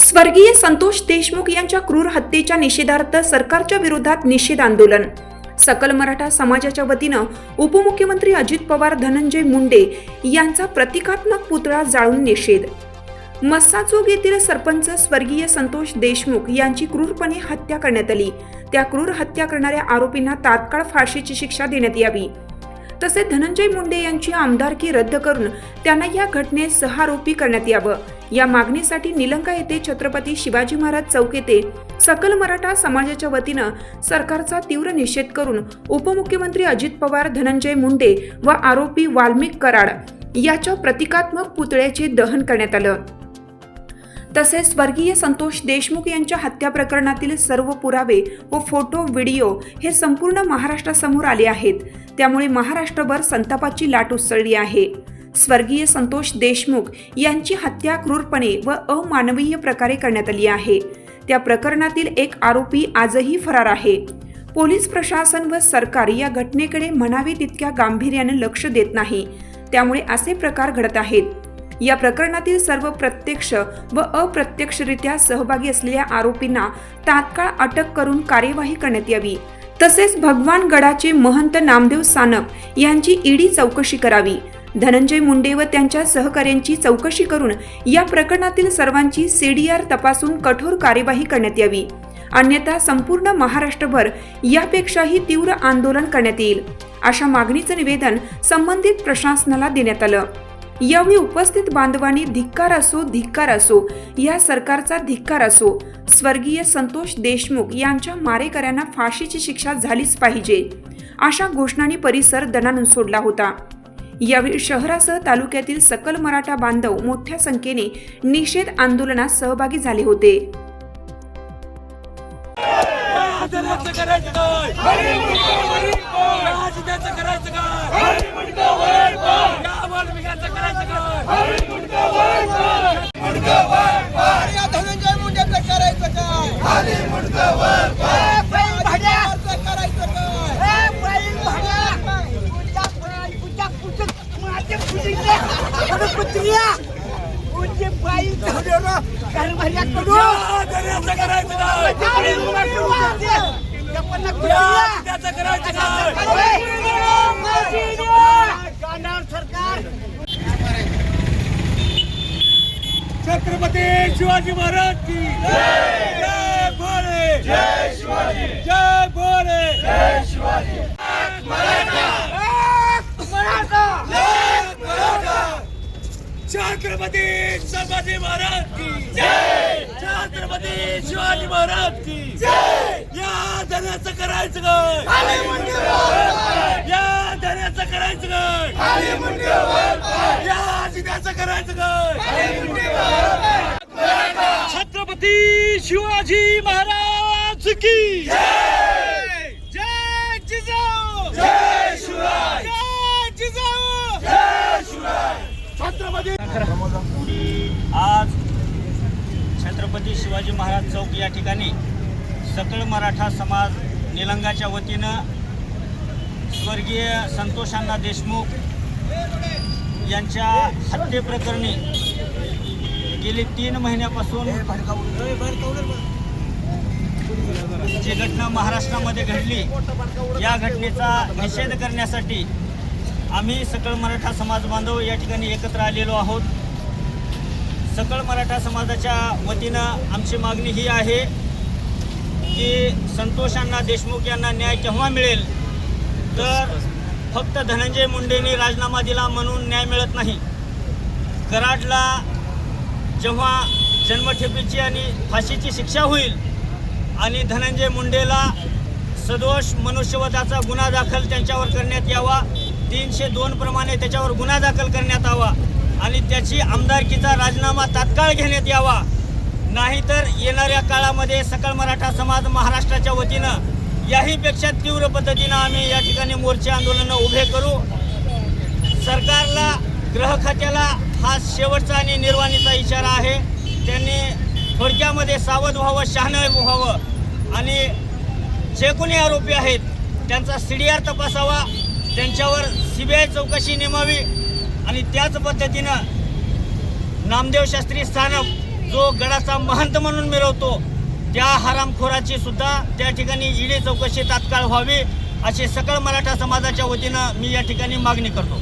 स्वर्गीय संतोष देशमुख यांच्या क्रूर हत्येच्या निषेधार्थ सरकारच्या विरोधात निषेध आंदोलन. सकल मराठा समाजाच्या वतीनं उपमुख्यमंत्री अजित पवार धनंजय मुंडे यांचा प्रतिकात्मक पुतळा जाळून निषेध. मस्साचोग येथील सरपंच स्वर्गीय संतोष देशमुख यांची क्रूरपणे हत्या करण्यात आली. त्या क्रूर हत्या करणाऱ्या आरोपींना तात्काळ फाशीची शिक्षा देण्यात यावी. तसेच धनंजय मुंडे यांची आमदारकी रद्द करून त्यांना या घटनेत सहारोपी करण्यात यावं. या मागणीसाठी निलंगा येथे छत्रपती शिवाजी महाराज चौक येथे सकल मराठा समाजाच्या वतीनं सरकारचा तीव्र निषेध करून उपमुख्यमंत्री अजित पवार धनंजय मुंडे व आरोपी वाल्मिक कराड याच्या प्रतिकात्मक पुतळ्याचे दहन करण्यात आलं. तसेच स्वर्गीय संतोष देशमुख यांच्या हत्या प्रकरणातील सर्व पुरावे व फोटो व्हिडिओ हे संपूर्ण महाराष्ट्रासमोर आले आहेत. त्यामुळे महाराष्ट्रभर संतापाची लाट उसळली आहे. स्वर्गीय संतोष देशमुख यांची हत्या क्रूरपणे व अमानवीय प्रकारे करण्यात आली आहे. त्या प्रकरणातील एक आरोपी आजही फरार आहे. पोलीस प्रशासन व सरकार या घटनेकडे म्हणावे तितक्या गांभीर्याने लक्ष देत नाही. त्यामुळे असे प्रकार घडत आहेत. या प्रकरणातील सर्व प्रत्यक्ष व अप्रत्यक्षरित्या सहभागी असलेल्या आरोपींना तात्काळ अटक करून कार्यवाही करण्यात यावी. तसेच भगवान गडाचे महंत नामदेव सानप यांची ईडी चौकशी करावी. धनंजय मुंडे व त्यांच्या सहकाऱ्यांची चौकशी करून या प्रकरणातील सर्वांची सीडीआर तपासून कठोर कार्यवाही करण्यात यावी. अन्यथा संपूर्ण महाराष्ट्रभर यापेक्षाही तीव्र आंदोलन करण्यात येईल. अशा मागणीचं निवेदन संबंधित प्रशासनाला देण्यात आलं. यावेळी उपस्थित बांधवांनी धिक्कार असो धिक्कार असो या सरकारचा धिक्कार असो स्वर्गीय संतोष देशमुख यांच्या मारेकऱ्यांना फाशीची शिक्षा झालीच पाहिजे. अशा घोषणांनी परिसर दणानून सोडला होता. यावेळी शहरासह तालुक्यातील सकल मराठा बांधव मोठ्या संख्येने निषेध आंदोलनात सहभागी झाले होते आदराचं करायचं काय राजद्याचं करायचं काय या वाल्मिकाचं करायचं काय या धनंजय मुंडेचं करायचं काय खाली मुंडकं वर बैल भाड्याचं करायचं काय बैल भाड्या तुझ्या पाय तुझ्या पुढचं माझ्या पुढीच्या अरे कुत्र्या तुझे बाई धडोरा घर भाड्या कडू आदराचं करायचं काय खाली मुंडकं राजद्याचं करायचं काय गांडार सरकार छत्रपती शिवाजी महाराज की जय भोले जय शिवाजी जय भोले जय शिवाजी छत्रपती संभाजी महाराज की जय! छत्रपती शिवाजी महाराज की जय! या धन्याचं करायचं काय या धन्याचं करायचं काय या जिद्याचं करायचं काय छत्रपती शिवाजी महाराज की जय जय जिजाऊ जय शिवराय जय जिजाऊ जय शिवराय छत्रपती आज छत्रपती शिवाजी महाराज चौक या ठिकाणी सकळ मराठा समाज निलंगाच्या वतीनं स्वर्गीय संतोषांना देशमुख यांच्या हत्येप्रकरणी गेली तीन महिन्यापासून जी घटना महाराष्ट्रामध्ये घडली या घटनेचा निषेध करण्यासाठी आम्ही सकल मराठा समाज बांधव या ठिकाणी एकत्र आलेलो आहोत. सकळ मराठा समाजाच्या वतीनं आमची मागणी ही आहे की संतोषांना देशमुख यांना न्याय केव्हा मिळेल? तर फक्त धनंजय मुंडेंनी राजीनामा दिला म्हणून न्याय मिळत नाही. कराडला जेव्हा जन्मठेपीची आणि फाशीची शिक्षा होईल आणि धनंजय मुंडेला सदोष मनुष्यवधाचा गुन्हा दाखल त्यांच्यावर करण्यात यावा तीनशे दोन प्रमाणे त्याच्यावर गुन्हा दाखल करण्यात यावा आणि त्याची आमदारकीचा राजीनामा तात्काळ घेण्यात यावा. नाहीतर येणाऱ्या काळामध्ये सकल मराठा समाज महाराष्ट्राच्या वतीनं याहीपेक्षा तीव्र पद्धतीनं आम्ही या ठिकाणी मोर्चे आंदोलनं उभे करू. सरकारला ग्रह खात्याला हा शेवटचा आणि निर्वाणीचा इशारा आहे. त्यांनी थोडक्यामध्ये सावध व्हावं शहाणं व्हावं. आणि जे कोणी आरोपी आहेत त्यांचा सी डी आर तपासावा. त्यांच्यावर सी बी आय चौकशी नेमावी आणि त्याच पद्धतीनं नामदेव शास्त्री स्थानक जो गडाचा महंत म्हणून मिळवतो त्या हरामखोराची सुद्धा त्या ठिकाणी ईडी चौकशी तात्काळ व्हावी अशी सकळ मराठा समाजाच्या वतीनं मी या ठिकाणी मागणी करतो.